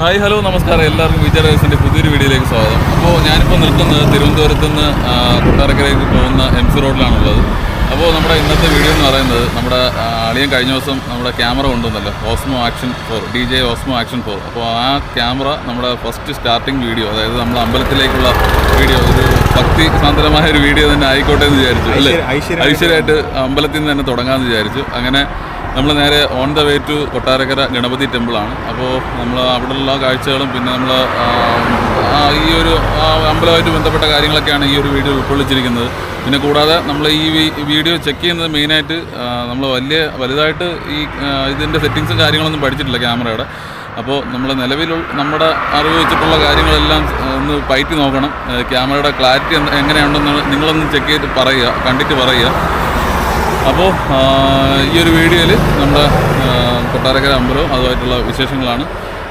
Hi hello നമസ്കാരം. എല്ലാവർക്കും വിജയ റേസിന്റെ പുതിയൊരു വീഡിയോയിലേക്ക് സ്വാഗതം. അപ്പോൾ ഞാനിപ്പോൾ നിൽക്കുന്നത് തിരുവനന്തപുരത്ത് നിന്ന് കൊട്ടാരക്കരയ്ക്ക് പോകുന്ന എം സി റോഡിലാണുള്ളത്. അപ്പോൾ നമ്മുടെ ഇന്നത്തെ വീഡിയോ എന്ന് പറയുന്നത് നമ്മുടെ അളിയൻ കഴിഞ്ഞ ദിവസം നമ്മുടെ camera കൊണ്ടുവന്നല്ലോ. Osmo action four D J Osmo action four. അപ്പോൾ ആ ക്യാമറ നമ്മുടെ ഫസ്റ്റ് സ്റ്റാർട്ടിങ് വീഡിയോ അതായത് നമ്മുടെ അമ്പലത്തിലേക്കുള്ള വീഡിയോ ഒരു ഭക്തി സാന്ദ്രമായ ഒരു വീഡിയോ തന്നെ ആയിക്കോട്ടെ എന്ന് വിചാരിച്ചു അല്ലേ? ഐശ്വര്യ- ഐശ്വര്യമായിട്ട് അമ്പലത്തിൽ നിന്ന് തന്നെ തുടങ്ങാമെന്ന് വിചാരിച്ചു. അങ്ങനെ നമ്മൾ നേരെ on the way to Kottarakkara Ganapati ടെമ്പിളാണ് അപ്പോൾ നമ്മൾ അവിടെയുള്ള കാഴ്ചകളും പിന്നെ നമ്മൾ ഈ ഒരു അമ്പലമായിട്ട് ബന്ധപ്പെട്ട കാര്യങ്ങളൊക്കെയാണ് ഈ ഒരു വീഡിയോ ഉൾക്കൊള്ളിച്ചിരിക്കുന്നത്. പിന്നെ കൂടാതെ നമ്മൾ ഈ വീഡിയോ ചെക്ക് ചെയ്യുന്നത് മെയിനായിട്ട് നമ്മൾ വലിയ വലുതായിട്ട് ഈ ഇതിന്റെ സെറ്റിങ്സും കാര്യങ്ങളൊന്നും പഠിച്ചിട്ടില്ല ക്യാമറയുടെ. അപ്പോൾ നമ്മൾ നിലവിൽ നമ്മുടെ അറിവ് വെച്ചിട്ടുള്ള കാര്യങ്ങളെല്ലാം ഒന്ന് പയറ്റി നോക്കണം. ക്യാമറയുടെ ക്ലാരിറ്റി എങ്ങനെയുണ്ടെന്ന് നിങ്ങളൊന്ന് ചെക്ക് ചെയ്ത് പറയുക കണ്ടിട്ട് പറയുക. അപ്പോൾ ഈ ഒരു വീഡിയോയിൽ നമ്മുടെ കൊട്ടാരക്കര അമ്പലവും അതുമായിട്ടുള്ള വിശേഷങ്ങളാണ്.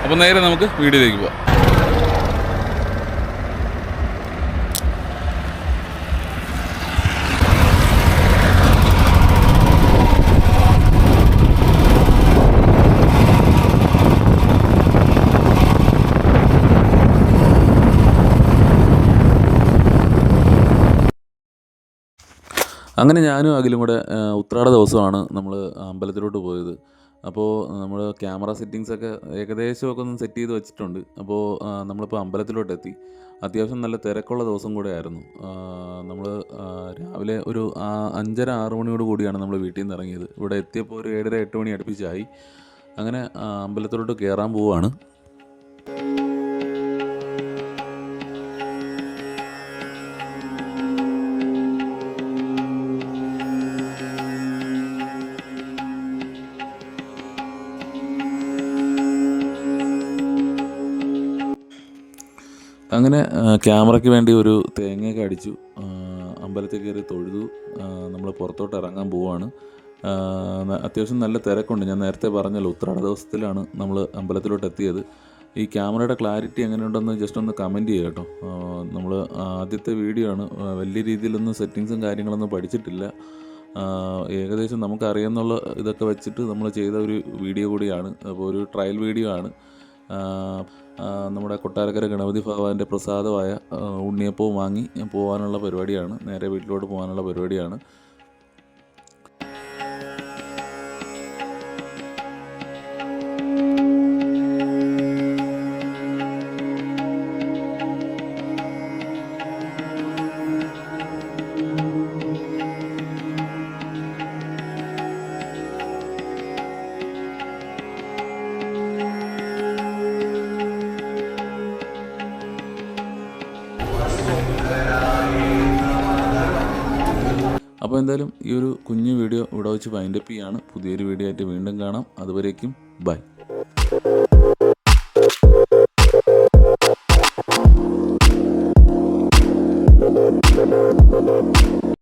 അപ്പോൾ നേരെ നമുക്ക് വീഡിയോയിലേക്ക് പോവാം. അങ്ങനെ ഞാനും അഖിലും കൂടെ ഉത്രാട ദിവസമാണ് നമ്മൾ അമ്പലത്തിലോട്ട് പോയത്. അപ്പോൾ നമ്മൾ ക്യാമറ സെറ്റിങ്സൊക്കെ ഏകദേശമൊക്കെ ഒന്ന് സെറ്റ് ചെയ്ത് വെച്ചിട്ടുണ്ട്. അപ്പോൾ നമ്മളിപ്പോൾ അമ്പലത്തിലോട്ട് എത്തി. അത്യാവശ്യം നല്ല തിരക്കുള്ള ദിവസം കൂടെ ആയിരുന്നു. നമ്മൾ രാവിലെ ഒരു അഞ്ചര ആറ് മണിയോട് കൂടിയാണ് നമ്മൾ വീട്ടിൽ നിന്ന് ഇറങ്ങിയത്. ഇവിടെ എത്തിയപ്പോൾ ഒരു ഏഴര എട്ട് മണി അടുപ്പിച്ചായി. അങ്ങനെ അമ്പലത്തിലോട്ട് കയറാൻ പോവുകയാണ് അങ്ങനെ ക്യാമറയ്ക്ക് വേണ്ടി ഒരു തേങ്ങയൊക്കെ അടിച്ചു. അമ്പലത്തിൽ കയറി തൊഴുതു. നമ്മൾ പുറത്തോട്ട് ഇറങ്ങാൻ പോവാണ്. അത്യാവശ്യം നല്ല തിരക്കുണ്ട്. ഞാൻ നേരത്തെ പറഞ്ഞല്ലോ ഉത്രാട ദിവസത്തിലാണ് നമ്മൾ അമ്പലത്തിലോട്ട് എത്തിയത്. ഈ ക്യാമറയുടെ ക്ലാരിറ്റി എങ്ങനെയുണ്ടെന്ന് ജസ്റ്റ് ഒന്ന് കമന്റ് ചെയ്യുക കേട്ടോ. നമ്മൾ ആദ്യത്തെ വീഡിയോ ആണ്. വലിയ രീതിയിലൊന്നും സെറ്റിങ്സും കാര്യങ്ങളൊന്നും പഠിച്ചിട്ടില്ല. ഏകദേശം നമുക്കറിയാമെന്നുള്ള ഇതൊക്കെ വെച്ചിട്ട് നമ്മൾ ചെയ്ത ഒരു വീഡിയോ കൂടിയാണ്. അപ്പോൾ ഒരു ട്രയൽ വീഡിയോ ആണ്. നമ്മുടെ കൊട്ടാരക്കര ഗണപതി ഭഗവാന്റെ പ്രസാദമായ ഉണ്ണിയപ്പവും വാങ്ങി പോകാനുള്ള പരിപാടിയാണ്. നേരെ വീട്ടിലോട്ട് പോകാനുള്ള പരിപാടിയാണ്. അപ്പോൾ എന്തായാലും ഈ ഒരു കുഞ്ഞു വീഡിയോ ഇവിടെ വെച്ച് വൈൻഡപ്പ് ചെയ്യാണ്. പുതിയൊരു വീഡിയോ ആയിട്ട് വീണ്ടും കാണാം. അതുവരേക്കും ബൈ